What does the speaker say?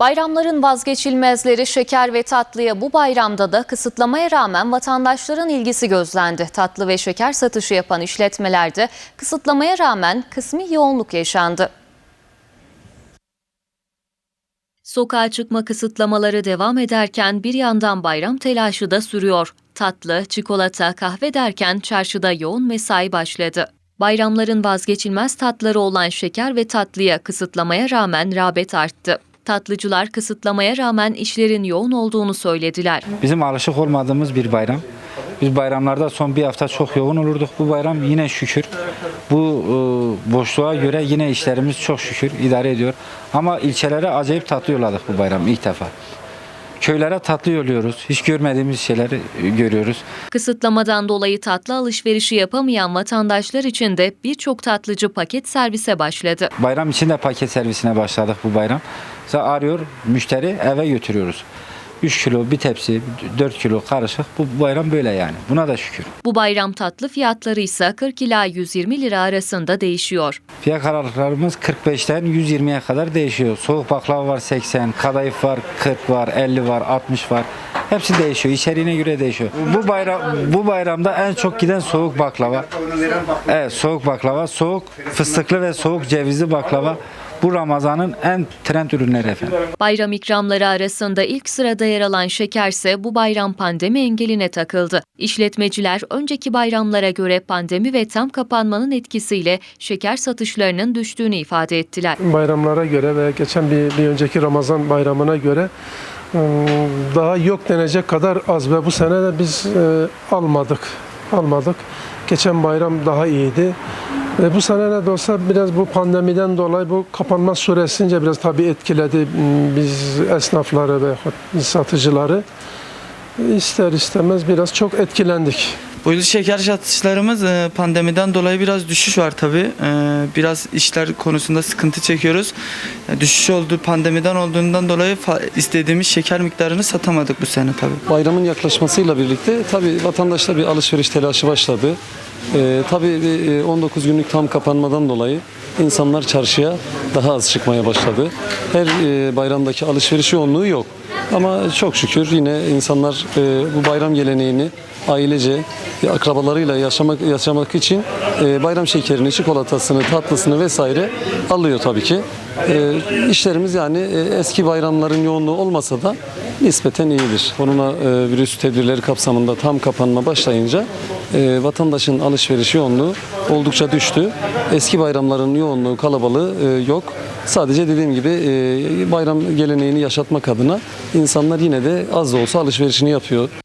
Bayramların vazgeçilmezleri şeker ve tatlıya bu bayramda da kısıtlamaya rağmen vatandaşların ilgisi gözlendi. Tatlı ve şeker satışı yapan işletmelerde kısıtlamaya rağmen kısmi yoğunluk yaşandı. Sokağa çıkma kısıtlamaları devam ederken bir yandan bayram telaşı da sürüyor. Tatlı, çikolata, kahve derken çarşıda yoğun mesai başladı. Bayramların vazgeçilmez tatları olan şeker ve tatlıya kısıtlamaya rağmen rağbet arttı. Tatlıcılar kısıtlamaya rağmen işlerin yoğun olduğunu söylediler. Bizim alışık olmadığımız bir bayram. Biz bayramlarda son bir hafta çok yoğun olurduk. Bu bayram yine şükür. Bu e, boşluğa göre yine işlerimiz çok şükür idare ediyor. Ama ilçelere acayip tatlı yolladık bu bayram ilk defa. Köylere tatlı yolluyoruz. Hiç görmediğimiz şeyleri görüyoruz. Kısıtlamadan dolayı tatlı alışverişi yapamayan vatandaşlar için de birçok tatlıcı paket servise başladı. Bayram için de paket servisine başladık bu bayram. Mesela arıyor müşteri eve götürüyoruz. 3 kilo bir tepsi 4 kilo karışık bu bayram böyle yani. Buna da şükür. Bu bayram tatlı fiyatları ise 40 ila 120 lira arasında değişiyor. Fiyat aralıklarımız 45'ten 120'ye kadar değişiyor. Soğuk baklava var 80, kadayıf var 40 var, 50 var, 60 var. Hepsi değişiyor. İçeriğine göre değişiyor. Bu bayram bu bayramda en çok giden soğuk baklava. Evet, soğuk baklava, soğuk fıstıklı ve soğuk cevizli baklava. Bu Ramazan'ın en trend ürünleri efendim. Bayram ikramları arasında ilk sırada yer alan şekerse bu bayram pandemi engeline takıldı. İşletmeciler önceki bayramlara göre pandemi ve tam kapanmanın etkisiyle şeker satışlarının düştüğünü ifade ettiler. bayramlara göre veya geçen bir, bir önceki Ramazan bayramına göre ıı, daha yok denecek kadar az ve bu sene de biz e, almadık. Almadık. Geçen bayram daha iyiydi. Ve bu sene ne de olsa biraz bu pandemiden dolayı bu kapanma süresince biraz tabii etkiledi biz esnafları ve satıcıları. İster istemez biraz çok etkilendik. Bu yıl şeker satışlarımız e, pandemiden dolayı biraz düşüş var tabi. Biraz işler konusunda sıkıntı çekiyoruz. E, Düşüş oldu pandemiden olduğundan dolayı istediğimiz şeker miktarını satamadık bu sene tabi. Bayramın yaklaşmasıyla birlikte tabii vatandaşta bir alışveriş telaşı başladı. Ee, tabii bir, e, 19 günlük tam kapanmadan dolayı insanlar çarşıya daha az çıkmaya başladı. Her e, bayramdaki alışveriş yoğunluğu yok. Ama çok şükür yine insanlar e, bu bayram geleneğini ailece, e, akrabalarıyla yaşamak yaşamak için e, bayram şekerini, çikolatasını, tatlısını vesaire alıyor tabii ki. E, işlerimiz yani e, eski bayramların yoğunluğu olmasa da nispeten iyidir. Korona e, virüs tedbirleri kapsamında tam kapanma başlayınca e, vatandaşın alışveriş yoğunluğu oldukça düştü. Eski bayramların yoğunluğu, kalabalığı e, yok. Sadece dediğim gibi e, bayram geleneğini yaşatmak adına insanlar yine de az da olsa alışverişini yapıyor.